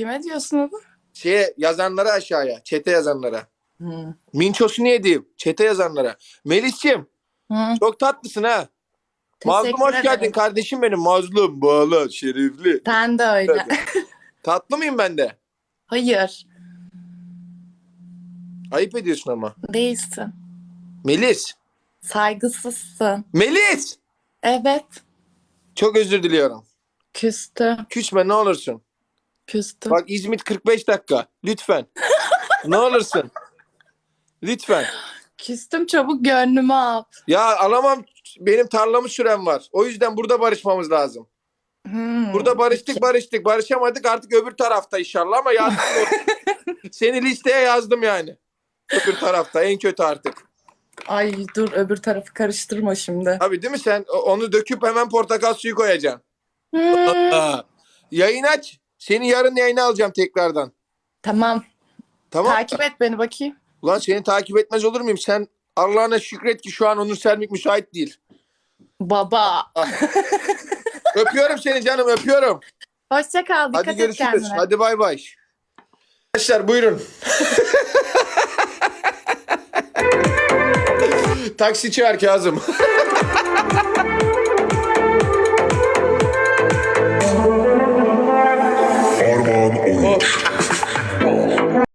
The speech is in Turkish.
Kime diyorsun onu? Şeye yazanlara aşağıya. Çete yazanlara. Hı. Minçosu niye diyeyim? Çete yazanlara. Melis'ciğim Hı. çok tatlısın ha. Mazlum Teşekkür hoş geldin ederim. kardeşim benim. Mazlum, bağlı, şerifli. Sen de öyle. Tatlı mıyım ben de? Hayır. Ayıp ediyorsun ama. Değilsin. Melis. Saygısızsın. Melis! Evet. Çok özür diliyorum. Küstü. Küsme ne olursun. Küstü. Bak İzmit 45 dakika. Lütfen. ne olursun. Lütfen. Küstüm çabuk gönlümü al. Ya alamam. Benim tarlamı süren var. O yüzden burada barışmamız lazım. Hmm. Burada barıştık barıştık. Barışamadık artık öbür tarafta inşallah ama yazdım. Seni listeye yazdım yani. Öbür tarafta en kötü artık. Ay dur öbür tarafı karıştırma şimdi. Abi değil mi sen onu döküp hemen portakal suyu koyacaksın. Hmm. Yayın aç. Seni yarın yayına alacağım tekrardan. Tamam. Tamam. Takip et beni bakayım. Ulan seni takip etmez olur muyum? Sen Allah'ına şükret ki şu an Onur Sermik müsait değil. Baba. Öpüyorum seni canım öpüyorum. Hoşça kal. Dikkat Hadi et görüşürüz. kendine. Hadi bay bay. Arkadaşlar buyurun. Taksi çağır Kazım. あ!